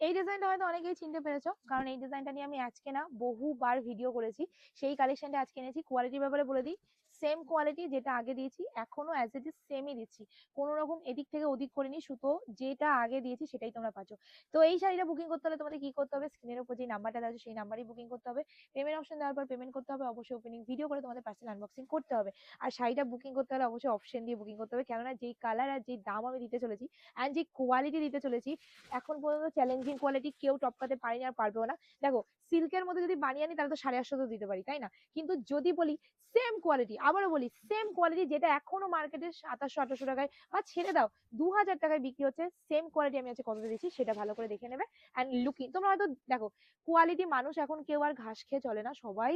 এই ডিজাইনটা হয়তো অনেকেই চিনতে পেরেছ, কারণ এই ডিজাইনটা নিয়ে আমি আজকে না বহুবার ভিডিও করেছি। সেই কালেকশনটা আজকে এনেছি। কোয়ালিটির ব্যাপারে বলে দিই। সেম কোয়ালিটি যেটা আগে দিয়েছি, এখনও অ্যাজ ইট ইজ সেমই দিচ্ছি। কোনো রকম এদিক থেকে ওদিক করিনি, সুতো যেটা আগে দিয়েছি সেটাই তোমরা পাচ্ছ। তো এই শাড়িটা বুকিং করতে হলে তোমাদের কি করতে হবে? স্ক্রিনের উপর যে নাম্বারটা দেওয়া সেই নাম্বারই বুকিং করতে হবে। পেমেন্ট অপশন দেওয়ার পর পেমেন্ট করতে হবে। অবশ্যই ওপেনিং ভিডিও করে তোমাদের পার্সেল আনবক্সিং করতে হবে। আর শাড়িটা বুকিং করতে হলে অবশ্যই অপশন দিয়ে বুকিং করতে হবে। কেননা যেই কালার আর যেই দাম আমি দিতে চলেছি অ্যান্ড যে কোয়ালিটি দিতে চলেছি, এখন পর্যন্ত চ্যালেঞ্জিং কোয়ালিটি কেউ টপকাতে পারেনি আর পারবেও না। দেখো সিল্কের মধ্যে যদি বানিয়ে আনি তাহলে তো সাড়ে আটশো দিতে পারি, তাই না? কিন্তু যদি বলি সেম কোয়ালিটি আবারও বলি সেম কোয়ালিটি যেটা এখনও মার্কেটে সাতাশশো আঠাশশো টাকায় বা ছেড়ে দাও দু হাজার টাকায় বিক্রি হচ্ছে সেম কোয়ালিটি আমি আজকে কতটা দিচ্ছি সেটা ভালো করে দেখে নেবে অ্যান্ড লুকিং তোমরা হয়তো দেখো কোয়ালিটি মানুষ এখন কেউ আর ঘাস খেয়ে চলে না, সবাই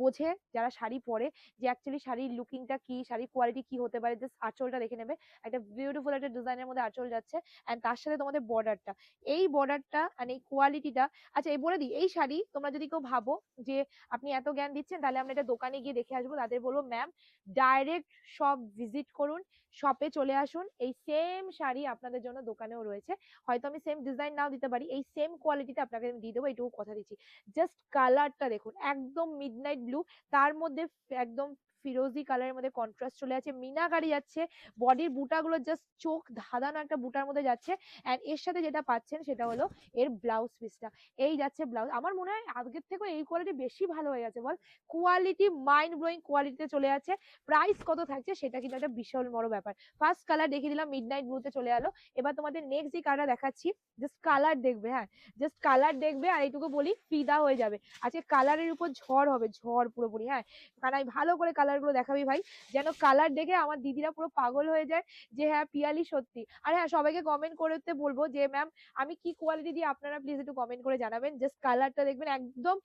বোঝে, যারা শাড়ি পরে যে অ্যাকচুয়ালি শাড়ির লুকিংটা কি, শাড়ির কোয়ালিটি কি হতে পারে জাস্ট আঁচলটা দেখে নেবে, একটা বিউটিফুল একটা ডিজাইনের মধ্যে আঁচল যাচ্ছে অ্যান্ড তার সাথে তোমাদের বর্ডারটা এই বর্ডারটা অ্যান্ড এই কোয়ালিটিটা আচ্ছা এই বলে দিই, এই শাড়ি তোমরা যদি কেউ ভাবো যে আপনি এত জ্ঞান দিচ্ছেন তাহলে আমরা এটা দোকানে গিয়ে দেখে আসব, তাদের বলব ম্যাম ডাইরেক্ট শপ ভিজিট করুন শপে চলে আসুন। এই সেম শাড়ি আপনাদের জন্য দোকানেও রয়েছে। হয়তো আমি সেম ডিজাইন নাও দিতে পারি, এই সেম কোয়ালিটিতে আপনাকে আমি দিয়ে দেবো, এইটুকু কথা দিচ্ছি। জাস্ট কালারটা দেখুন, একদম মিডনাইট ব্লু তার মধ্যে একদম ফিরোজি কালারের মধ্যে কন্ট্রাস্ট চলে যাচ্ছে মিনাকারি যাচ্ছে বডির বুটাগুলো জাস্ট চোখ ধাঁধানো একটা বুটার মধ্যে যাচ্ছে অ্যান্ড এর সাথে যেটা পাচ্ছেন সেটা হলো এর ব্লাউজ পিসটা এই যাচ্ছে ব্লাউজ আমার মনে হয় আগের থেকেও এই কোয়ালিটি বেশি ভালো হয়ে গেছে, বল? কোয়ালিটি মাইন্ড ব্লোয়িং কোয়ালিটিতে চলে যাচ্ছে। প্রাইস কত থাকছে সেটা কিন্তু একটা বিশাল বড় ব্যাপার। ফার্স্ট কালার দেখিয়ে দিলাম মিড নাইট ব্লুতে চলে এলো। এবার তোমাদের নেক্সট যে কালারটা দেখাচ্ছি জাস্ট কালার দেখবে হ্যাঁ? জাস্ট কালার দেখবে আর এইটুকু বলি, ফিদা হয়ে যাবে। আজকে কালারের উপর ঝড় হবে, ঝড় পুরোপুরি হ্যাঁ? কারণ ভালো করে কালারগুলো দেখাবি ভাই। যেন কালার দেখে আমার দিদিরা পুরো পাগল হয়ে যায় যে হ্যাঁ পিয়ালি সত্যি। আর হ্যাঁ সবাইকে কমেন্ট করতে বলব যে ম্যাম আমি কি কোয়ালিটি দিয়ে আপনারা প্লিজ একটু কমেন্ট করে জানাবেন। জাস্ট কালারটা দেখবেন একদম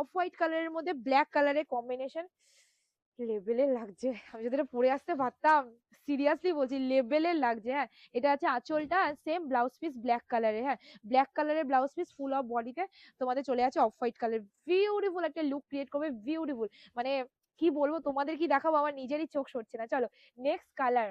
অফ হোয়াইট কালারের মধ্যে ব্ল্যাক কালারের কম্বিনেশন লেভেলের লাগছে। আমি যদি এটা পরে আসতে পারতাম। সিরিয়াসলি বলছি লেভেলের লাগছে হ্যাঁ। এটা আছে আঁচলটা সেম ব্লাউজ পিস ব্ল্যাক কালারের হ্যাঁ। ব্ল্যাক কালারের ব্লাউজ পিস ফুল অফ বডিতে তোমাদের চলে আছে অফ হোয়াইট কালার বিউটিফুল একটা লুক ক্রিয়েট করবে বিউটিফুল মানে কি বলব, তোমাদের কি দেখাবো, আমার নিজেরই চোখ সরছে না। চলো নেক্সট কালার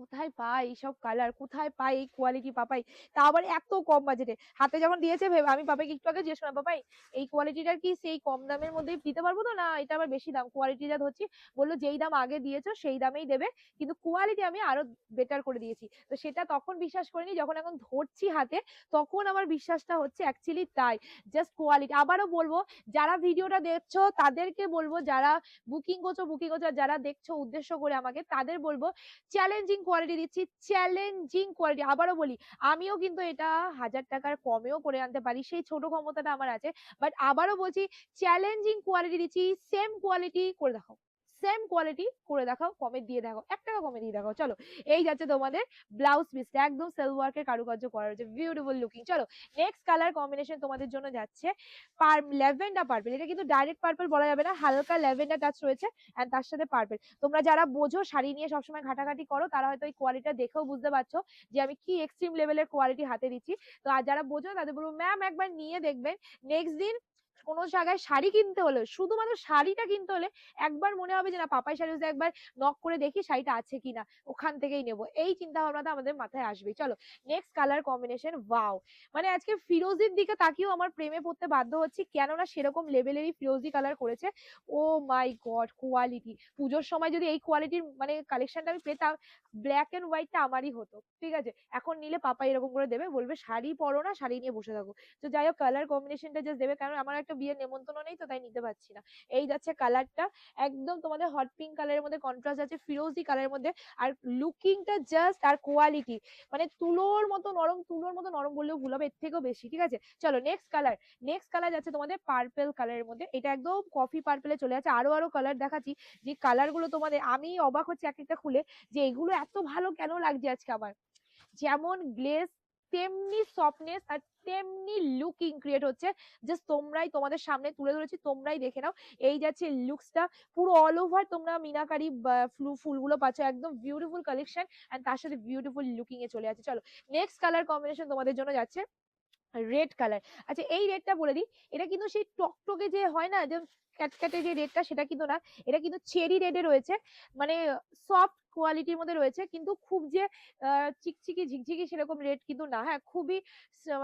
কোথায় পাই এইসব কালার কোথায় পাই এই কোয়ালিটি পাপাই? তা আবার এত কম বাজেটে হাতে যখন দিয়েছে, ভেবে, আমি পাপাইকে একটু আগে জিজ্ঞেস করলাম, পাপাই, এই কোয়ালিটিটার কি সেই কম দামের মধ্যে দিতে পারব তো? না, এটা আবার বেশি দাম। কোয়ালিটি যা ধরছি, বলল যেই দাম আগে দিয়েছ, সেই দামেই দেবে। কিন্তু কোয়ালিটি আমি আরও বেটার করে দিয়েছি। তো সেটা তখন বিশ্বাস করিনি, যখন এখন ধরছি হাতে, তখন আমার বিশ্বাসটা হচ্ছে অ্যাকচুয়ালি তাই। জাস্ট কোয়ালিটি আবারও বলব, যারা ভিডিওটা দেখছ, তাদেরকে বলব, যারা বুকিং করছ বুকিং করছ যারা দেখছ উদ্দেশ্য করে আমাকে, তাদের বলব চ্যালেঞ্জিং কোয়ালিটি দিচ্ছি চ্যালেঞ্জিং কোয়ালিটি আবারও বলি, আমিও কিন্তু এটা হাজার টাকার কমেও করে আনতে পারি, সেই ছোট ক্ষমতাটা আমার আছে বাট আবারও বলছি চ্যালেঞ্জিং কোয়ালিটি দিচ্ছি সেম কোয়ালিটি করে দেখাও। সেম কোয়ালিটি করে দেখাও, কমে দিয়ে দেখাও, এক টাকা কমে দিয়ে দেখাও। চলো, এই যাচ্ছে তোমাদের ব্লাউজ পিসটা একদম সেলওয়ার্কের কারুকার্য করা রয়েছে বিউটিফুল লুকিং চলো নেক্সট কালার কম্বিনেশন তোমাদের জন্য যাচ্ছে পার ল্যাভেন্ডার পার্পল এটা কিন্তু ডাইরেক্ট পার্পেল বলা যাবে না, হালকা ল্যাভেন্ডার টাচ রয়েছে এন্ড তার সাথে পার্পল তোমরা যারা বোঝো শাড়ি নিয়ে সবসময় ঘাটাঘাটি করো, তারা হয়তো এই কোয়ালিটিটা দেখেও বুঝতে পারছ যে আমি কি এক্সট্রিম লেভেলের কোয়ালিটি হাতে দিচ্ছি। তো আর যারা বোঝো তাদের বলব ম্যাম একবার নিয়ে দেখবেন। নেক্সট দিন কোনো জায়গায় শাড়ি কিনতে হলে, শুধুমাত্র শাড়িটা কিনতে হলে একবার মনে হবে যে, না, পাপাই শাড়ি একবার নক করে দেখি শাড়িটা আছে কিনা, ওখান থেকেই নেব। এই চিন্তা ভাবনাটা আমাদের মাথায় আসবেই। চলো নেক্সট কালার কম্বিনেশন ওয়াও মানে আজকে ফিরোজির দিকে তাকিয়েও আমার প্রেমে পড়তে বাধ্য হচ্ছি, কেননা সেরকম লেভেলেরই ফিরোজি কালার করেছে। ও মাই গড কোয়ালিটি পুজোর সময় যদি এই কোয়ালিটির মানে কালেকশনটা আমি পেতাম ব্ল্যাক এন্ড হোয়াইটটা আমারই হতো, ঠিক আছে? এখন নিলে পাপা এরকম করে দেবে, বলবে শাড়ি পরো না, শাড়ি নিয়ে বসে থাকো। তো যাই হোক কালার কম্বিনেশনটা জাস্ট দেবে কারণ আমার একটা বিয়ের নেমন্তন্ন নেই তো তাই নিতে পারছি না। এই যাচ্ছে কালারটা একদম তোমাদের হট পিঙ্ক কালারের মধ্যে কন্ট্রাস্ট আছে ফিরোজি কালারের মধ্যে, আর লুকিংটা জাস্ট আর কোয়ালিটি মানে তুলোর মতো নরম, তুলোর মতো নরম বললেও ভুল হবে, এর থেকেও বেশি, ঠিক আছে? চলো নেক্সট কালার নেক্সট কালার যাচ্ছে তোমাদের পার্পেল কালারের মধ্যে, এটা একদম কফি পার্পেলে চলে যাচ্ছে, আরও আরও কালার দেখাচ্ছি, যে কালারগুলো তোমাদের, আমি অবাক হচ্ছি এক একটা খুলে, যে এগুলো এত ভালো কেন লাগছে আজকে আমার? যেমন গ্লেজ তেমনি সফটনেস আর তেমনি লুকিং ক্রিয়েট হচ্ছে। জাস্ট তোমরাই তোমাদের সামনে তুলে ধরেছি, তোমরাই দেখে নাও। এই যাচ্ছে লুকসটা পুরো অল ওভার তোমরা মিনাকারি ফ্লু, ফুলগুলো পাচ্ছ। একদম বিউটিফুল কালেকশন এন্ড তার সাথে বিউটিফুল লুকিং এ চলে যাচ্ছে। চলো নেক্সট কালার কম্বিনেশন তোমাদের জন্য যাচ্ছে। রেড কালার আচ্ছা এই রেডটা বলে দিই। এটা কিন্তু সেই টকটকে যে হয় না, যে ক্যাটক্যাটে যে রেডটা সেটা কিন্তু না, এটা কিন্তু চেরি রেডে রয়েছে। মানে সফট কোয়ালিটির মধ্যে রয়েছে, কিন্তু খুব যে চিকচিকি, ঝিকঝিকি সেরকম রেড কিন্তু না। হ্যাঁ খুবই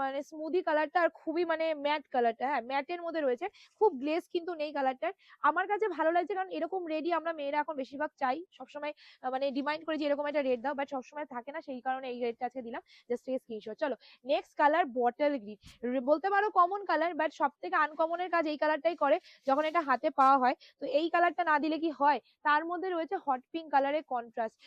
মানে স্মুদি কালারটা আর খুবই মানে ম্যাট কালারটা হ্যাঁ ম্যাটের মধ্যে রয়েছে। খুব গ্লেজ কিন্তু নেই কালারটার আমার কাছে ভালো লাগছে কারণ এরকম রেডই আমরা মেয়েরা এখন বেশিরভাগ চাই। সবসময় মানে ডিমান্ড করি যে এরকম একটা রেড দাও বাট সবসময় থাকে না, সেই কারণে এই রেডটা আজকে দিলাম। জাস্ট এই স্ক্রিনশট চলো নেক্সট কালার বটল গ্রিন বলতে পারো কমন কালার বাট সব থেকে আনকমনের কাজ এই কালারটাই করে। যখন এটা হাতে পাওয়া হয়। তো এই কালারটা না দিলে কি হয়? তার মধ্যে রয়েছে হট পিঙ্ক কালারের কন্ট্রাস্ট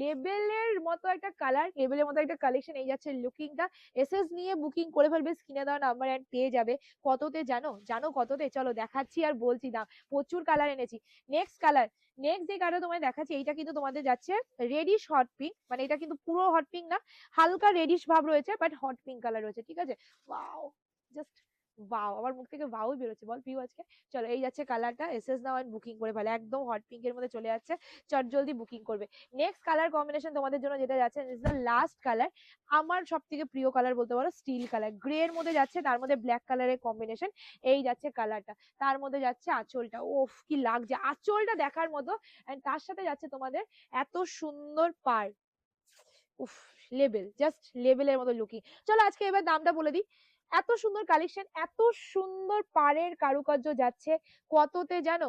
লেবেলের মতো একটা কালার লেবেলের মতো একটা কালেকশন এই যাচ্ছে লুকিংটা এসএস নিয়ে বুকিং করে ফেলবে স্ক্রিনে দেওয়া নাম্বার অ্যান্ড পেয়ে যাবে। কততে জানো? জানো কততে? চলো দেখাচ্ছি আর বলছি দাম। প্রচুর কালার এনেছি। নেক্সট কালার নেক্সট যে কালার তোমায় দেখাচ্ছি, এইটা কিন্তু তোমাদের যাচ্ছে রেডিশ হট পিঙ্ক মানে এটা কিন্তু পুরো হট পিঙ্ক না, হালকা রেডিশ ভাব রয়েছে বাট হট পিঙ্ক কালার রয়েছে, ঠিক আছে? ওয়াও জাস্ট ওয়াও আমার মুখ থেকে ওয়াও বেরোচ্ছে। বল পিউ আজকে? চলো, এই যাচ্ছে কালারটা এসএস নাও এন্ড বুকিং করে ফেলে। একদম হট পিঙ্ক এর মধ্যে চলে যাচ্ছে। চট জলদি বুকিং করবে। নেক্সট কালার কম্বিনেশন তোমাদের জন্য যেটা যাচ্ছে ইজ দ্য লাস্ট কালার আমার সব থেকে প্রিয় কালার বলতে পারো স্টিল কালার গ্রে এর মধ্যে যাচ্ছে, তার মধ্যে ব্ল্যাক কালারের কম্বিনেশন এই যাচ্ছে কালারটা তার মধ্যে যাচ্ছে আঁচলটা। ওফ, কি লাগছে। আঁচলটা দেখার মতো। এন্ড তার সাথে যাচ্ছে তোমাদের এত সুন্দর পার উফ লেবেল জাস্ট লেবেলের মতো লুকিং চলো, আজকে এবার দামটা বলে দিই। এত সুন্দর কালেকশন এত সুন্দর পাড়ের কারুকার্য যাচ্ছে। কততে জানো?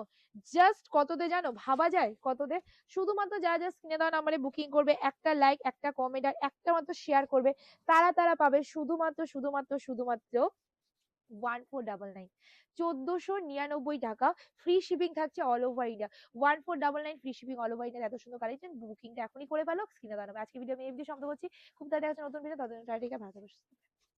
জাস্ট কততে জানো? ভাবা যায় কততে? শুধুমাত্র যারা যা স্ক্রিনে দেওয়া নাম্বারে বুকিং করবে, একটা লাইক একটা কমেন্ট আর একটা মাত্র শেয়ার করবে, তারা তারা পাবে শুধুমাত্র শুধুমাত্র শুধুমাত্র ওয়ান ফোর ডাবল নাইন চোদ্দশো নিরানব্বই টাকা। ফ্রি শিপিং থাকছে all one four nine free shipping এত সুন্দর কালেকশন বুকিংটা এখনই করে আজকে ভিডিও আমি শব্দ করছি। খুব তাড়াতাড়ি নতুন ভিডিও।